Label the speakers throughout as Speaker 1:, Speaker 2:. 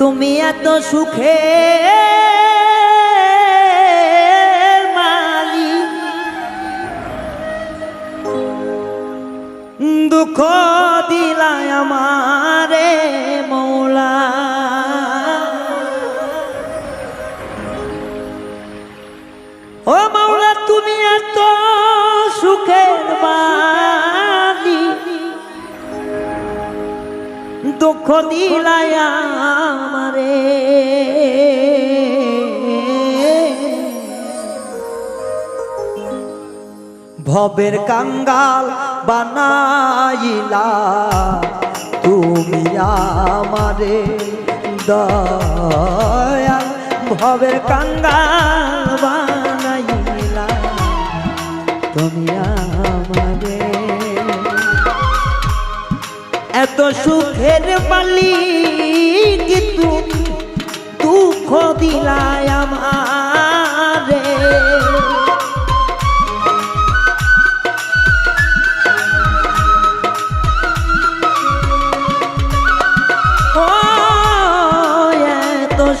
Speaker 1: তুমি এত সুখে মালিক। দুঃখ দিলায় আমারে মৌলা। ও মৌলা তুমি এত সুখের বাণী দুঃখ দিলায় আমারে। ভবের কাঙ্গাল বানাইলা তুমি আমারে। দয়াল ভবের কাঙ্গাল বানাইলা। এত সুখের মালিক তুমি দুঃখ দিলায় আমারে।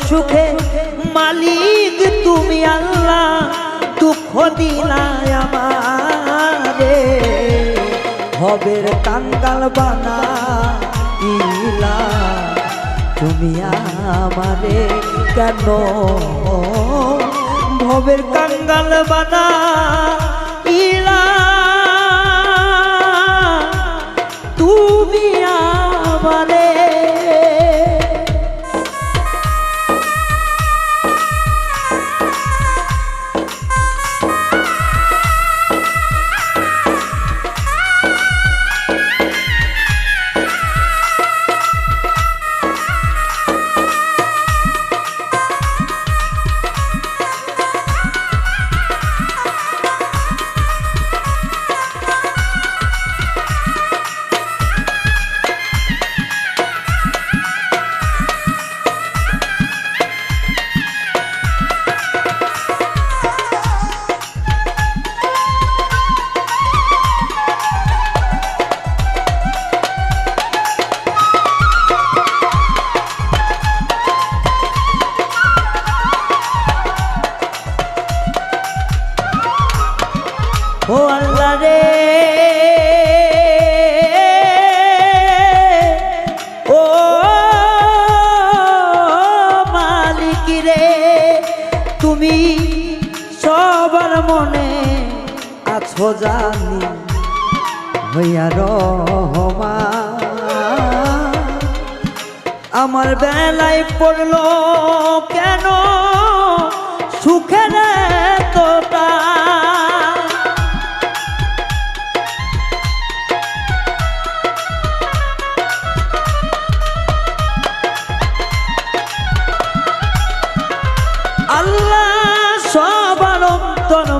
Speaker 1: সুখে মালিক তুমি আল্লাহ, দুঃখ দিলায় আমারে। হবের কাঙ্গাল বানা ইলা তুমি আমারে কেন ভবের কাঙ্গাল বানা ইলা তুমি আমারে রে। ও মালিক রে, তুমি সবার মনে আছো জানি, হইয়া রহমা। আমার বেলায় পড়ল কেন সুখের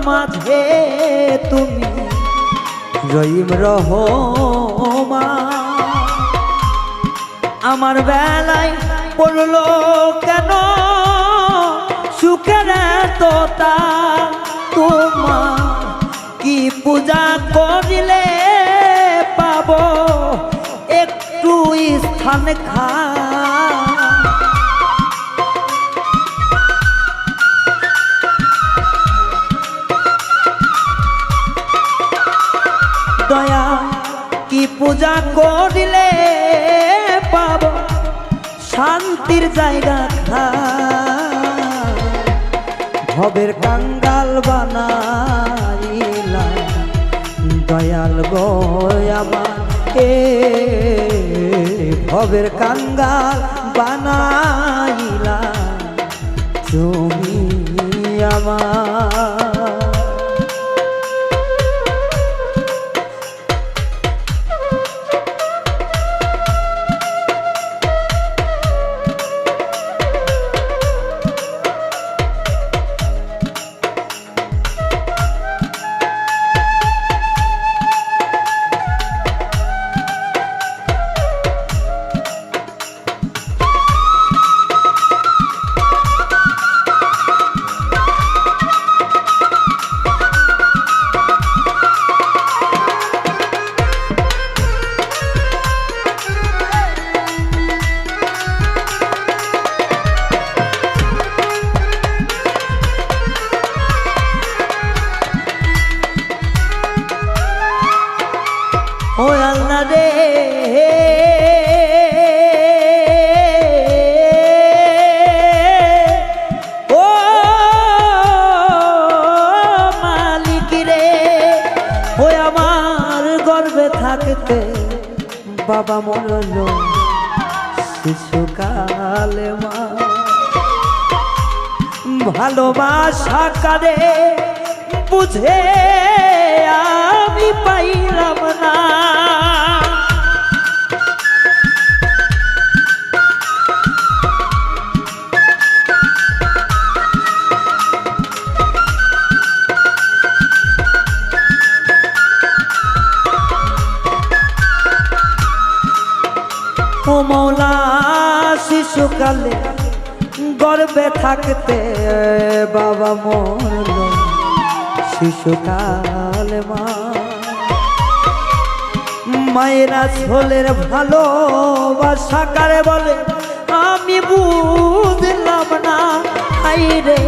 Speaker 1: মাঝে তুমি রহিম রহমা। আমার বেলায় পড়ল কেন? সুখের তোতা তোমার কি পূজা করিলে পাব? একটু স্থান খা করিলে পাব শান্তির জায়গা খা ভবের কাঙ্গাল বানাইলা, দয়াল গয়ামা এ ভবের কাঙ্গাল বানাইলা, তুমি আমার ও মালিক রে ও আমার গর্বে বাবা মরল। শিশুকালে মা, ভালোবাসা কারে বুঝে আমি পাইলাম না। শিশুকালে গর্বে থাকতে বাবা মরল শিশুকালে মা। মায়েরা ছোলের ভালোবাসা কারে বলে? আমি বুঝলাম না। আইরে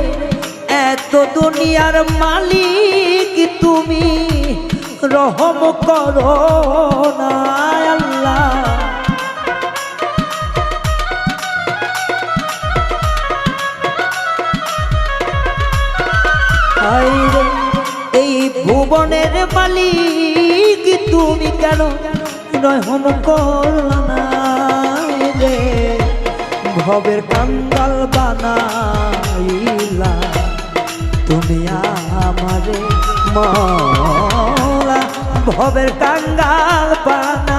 Speaker 1: এত দুনিয়ার মালিক তুমি। রহম করো না আল্লাহ। হায়রে, এই ভুবনের মালিক তুমি কেন? রহম করলা রে ভবের কাঙ্গাল বানাইলা। তুমি আমারে মলা ভবের কাঙ্গাল বানাইলা।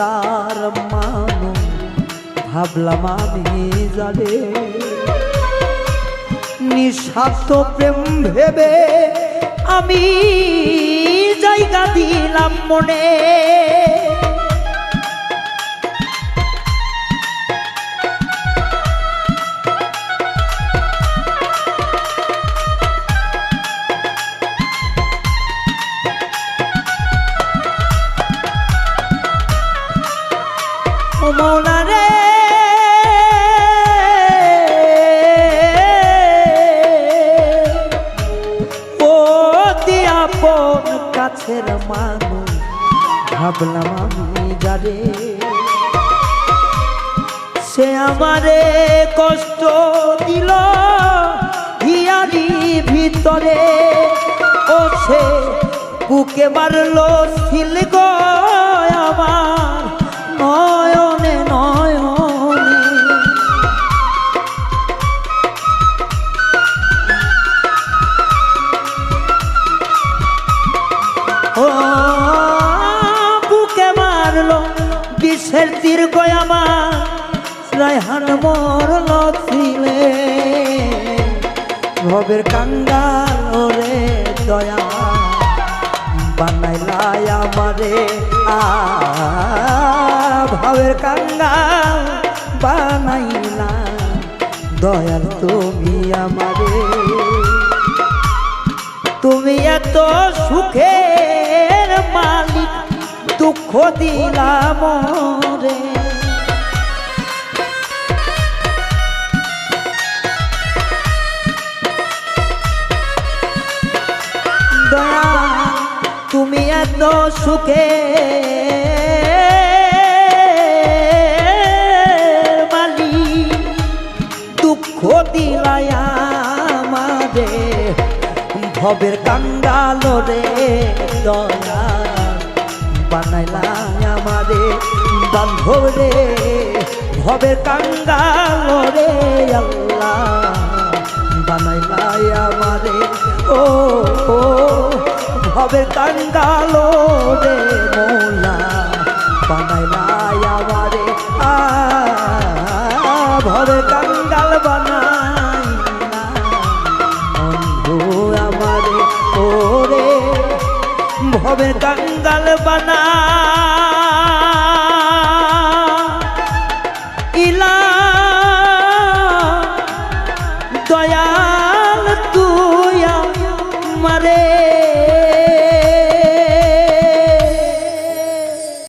Speaker 1: আত্মার মানু ভাবলাম আমি যাবে নিঃস্বার্থ প্রেম ভেবে আমি জায়গা দিলাম মনে। ও রে। ও আপন কাছের মানুষ, ভাবলাম আমি যারে। সে আমারে কষ্ট দিল হিয়ারি ভিতরে, ও সে বুকে মারলো ছিল রায়হান মরল ছিলে ভবের কাঙ্গাল রে দয়া। বানাইলাই আমারে ভবের কাঙ্গাল বানাইলা দয়াল তুমি আমারে। তুমি এত সুখের মালিক, দুঃখ দিলাম রে তুমি সুখে। মালি দুঃখ দিলাই আমারে। ভবের কাঙ্গাল রে দয়া বানাইলাই আমারে বান্ধব রে। ভবের কাঙ্গাল রে আল্লাহ বানাইলাই আমারে। ও ও ভবের কাঙ্গালো রে মোলা, বানাইলাই আমারে আ ভবের কাঙ্গাল বানাই বন্ধু আমারে, ওরে ভবে কাঙ্গাল বানা